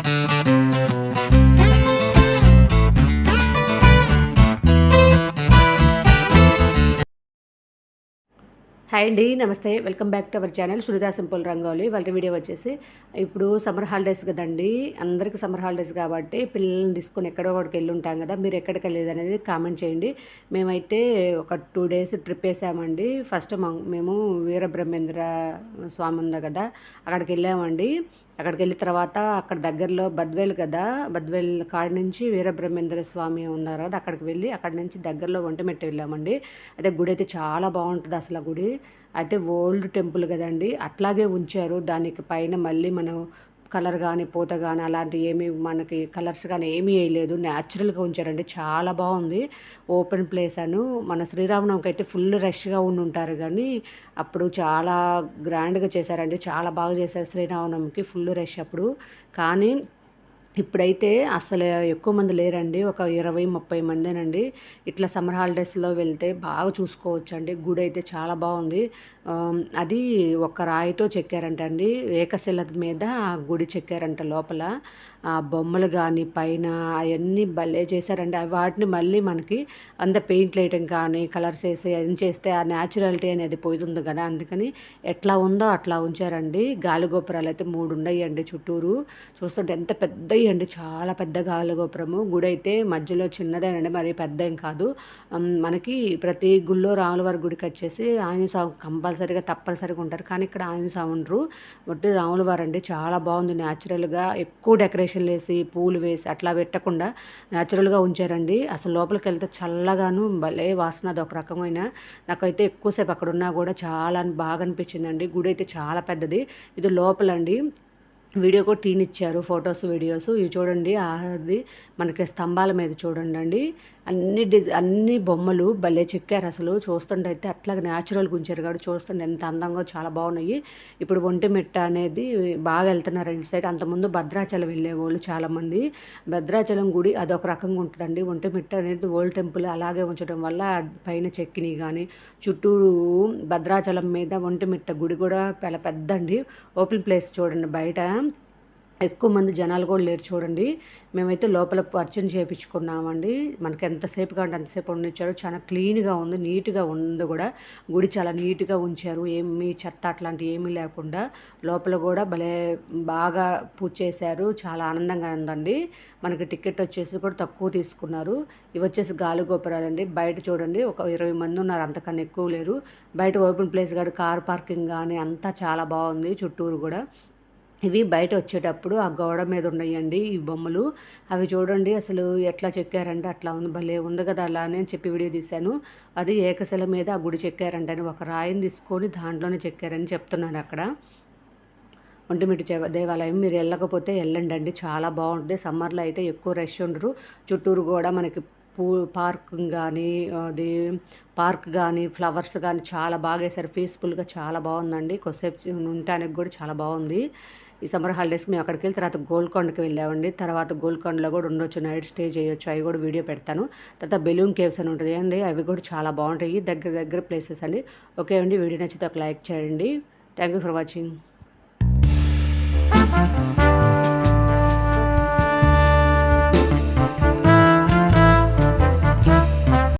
Hi అండి నమస్తే. Welcome back to our channel Sunitha simple rangoli. వాళ్ళ వీడియో వచ్చేసి ఇప్పుడు సమ్మర్ హాలిడేస్ కదండి. అందరికీ సమ్మర్ హాలిడేస్ కాబట్టి పిల్లల్ని తీసుకొని ఎక్కడో ఒకటికి వెళ్ళి ఉంటాం కదా. మీరు ఎక్కడికి వెళ్ళేది అనేది కామెంట్ చేయండి. మేమైతే ఒక టూ డేస్ ట్రిప్ వేసామండి. ఫస్ట్ మేము వీరబ్రహ్మేంద్ర స్వామి ఉంది కదా అక్కడికి వెళ్ళామండి. అక్కడికి వెళ్ళిన తర్వాత అక్కడ దగ్గరలో బద్వేల్ కదా బద్వేల్ కాడ నుంచి వీరబ్రహ్మేంద్ర స్వామి ఉన్నారు కదా అక్కడికి వెళ్ళి అక్కడ నుంచి దగ్గరలో ఒంటిమెట్టు వెళ్ళామండి. అయితే గుడి అయితే చాలా బాగుంటుంది అసలు ఆ గుడి. అయితే ఓల్డ్ టెంపుల్ కదండి. అట్లాగే ఉంచారు. దానికి పైన మళ్ళీ మనం కలర్ కానీ పూత కానీ అలాంటివి ఏమి మనకి కలర్స్ కానీ ఏమీ వేయలేదు. న్యాచురల్గా ఉంచారండి. చాలా బాగుంది. ఓపెన్ ప్లేస్ అను. మన శ్రీరామనవమికి అయితే ఫుల్ రష్గా ఉండి ఉంటారు కానీ అప్పుడు చాలా గ్రాండ్గా చేశారండి. చాలా బాగా చేశారు శ్రీరామనవమికి ఫుల్ రష్ అప్పుడు. కానీ ఇప్పుడైతే అసలు ఎక్కువ మంది లేరండి. ఒక ఇరవై ముప్పై మందేనండి. ఇట్లా సమ్మర్ హాలిడేస్లో వెళ్తే బాగా చూసుకోవచ్చు అండి గుడి అయితే చాలా బాగుంది. అది ఒక రాయితో చెక్కారంట అండి. ఏకశిల మీద గుడి చెక్కారంట లోపల. ఆ బొమ్మలు కానీ పైన అవన్నీ భలే చేశారండి. వాటిని మళ్ళీ మనకి అంత పెయింట్ వేయటం కానీ కలర్స్ వేసి అది చేస్తే ఆ న్యాచురాలిటీ అనేది పోతుంది కదా. అందుకని ఎట్లా ఉందో అట్లా ఉంచారండి. గాలి గోపురాలు అయితే మూడు ఉన్నాయండి చుట్టూరు. చూస్తుంటే ఎంత పెద్ద అండి చాలా పెద్ద గాలి గోపురము గుడి అయితే మధ్యలో చిన్నదేనండి. మరి పెద్ద ఏం కాదు మనకి ప్రతి గుళ్ళో రాములవారి గుడికి వచ్చేసి ఆయన సాగు కంపల్సరీగా తప్పనిసరిగా ఉంటారు. కానీ ఇక్కడ ఆయన స్వామి ఉండరు. బట్టి రాములవారు అండి చాలా బాగుంది. న్యాచురల్గా ఎక్కువ డెకరేషన్ డెకరేషన్లు వేసి పూలు వేసి అట్లా పెట్టకుండా న్యాచురల్గా ఉంచారండి. అసలు లోపలికి వెళ్తే చల్లగాను భలే వాసన అది ఒక రకమైన. నాకైతే ఎక్కువసేపు అక్కడ ఉన్నా కూడా చాలా బాగా అనిపించిందండి. గుడి అయితే చాలా పెద్దది. ఇది లోపలండి. వీడియో కూడా తీనిచ్చారు ఫొటోస్ వీడియోస్. ఇవి చూడండి అది మనకి స్తంభాల మీద చూడండి అండి అన్ని డిజ్ అన్ని బొమ్మలు భలే చెక్కారు అసలు. చూస్తుంటే అయితే అట్లాగే న్యాచురల్గా ఉంచారు కాబట్టి చూస్తుంటే ఎంత అందంగా చాలా బాగున్నాయి. ఇప్పుడు ఒంటిమిట్ట అనేది బాగా వెళ్తున్నారు ఇటు సైడ్. అంతకుముందు భద్రాచలం వెళ్ళేవాళ్ళు చాలామంది. భద్రాచలం గుడి అదొక రకంగా ఉంటుందండి. ఒంటిమిట్ట అనేది ఓల్డ్ టెంపుల్ అలాగే ఉంచడం వల్ల పైన చెక్కిని కానీ చుట్టూరు భద్రాచలం మీద ఒంటిమిట్ట గుడి కూడా చాలా పెద్దండి ఓపెన్ ప్లేస్ చూడండి బయట. ఎక్కువ మంది జనాలు కూడా లేరు చూడండి. మేమైతే లోపల పర్చన్ చేయించుకున్నామండి మనకి ఎంతసేపు కావాలంటే అంతసేపు ఉండిచ్చారు చాలా క్లీన్గా ఉంది నీట్గా ఉంది కూడా. గుడి చాలా నీట్గా ఉంచారు. ఏమి చెత్త అట్లాంటివి ఏమీ లేకుండా లోపల కూడా భలే బాగా పూజ చేశారు. చాలా ఆనందంగా ఉందండి. మనకి టికెట్ వచ్చేసి కూడా తక్కువ తీసుకున్నారు. ఇవి వచ్చేసి గాలి గోపురాలండి. బయట చూడండి ఒక ఇరవై మంది ఉన్నారు. అంతకన్నా ఎక్కువ లేరు. బయట ఓపెన్ ప్లేస్ కానీ కార్ పార్కింగ్ కానీ అంతా చాలా బాగుంది. చుట్టూరు కూడా ఇవి బయట వచ్చేటప్పుడు ఆ గోడ మీద ఉన్నాయండి ఈ బొమ్మలు. అవి చూడండి అసలు ఎట్లా చెక్కారంటే అట్లా ఉంది. భలే ఉంది కదా అలా అని చెప్పి వీడియో తీశాను. అది ఏకశిల మీద ఆ గుడి చెక్కారంటే అని ఒక రాయిని తీసుకొని దాంట్లోనే చెక్కారని చెప్తున్నారు అక్కడ. ఒంటిమిటి దేవాలయం మీరు వెళ్ళకపోతే వెళ్ళండి అండి. చాలా బాగుంటుంది. సమ్మర్లో అయితే ఎక్కువ రష్ ఉండరు. చుట్టూరు కూడా మనకి పూ పార్క్ కానీ అది పార్క్ కానీ ఫ్లవర్స్ కానీ చాలా బాగా వేసారు. పీస్ఫుల్గా చాలా బాగుందండి. కొద్దిసేపు ఉండటానికి కూడా చాలా బాగుంది. ఈ సమ్మర్ హాలిడేస్కి మేము అక్కడికి వెళ్ళి తర్వాత గోల్కొండకి వెళ్ళామండి. తర్వాత గోల్కొండలో కూడా ఉండొచ్చు నైట్ స్టే చేయొచ్చు అవి కూడా వీడియో పెడతాను. తర్వాత బెలూన్ కేవ్స్ అని ఉంటుంది అండి అవి కూడా చాలా బాగుంటాయి. దగ్గర దగ్గర ప్లేసెస్ అండి. ఓకే అండి వీడియో నచ్చితే ఒక లైక్ చేయండి. Thank you for watching.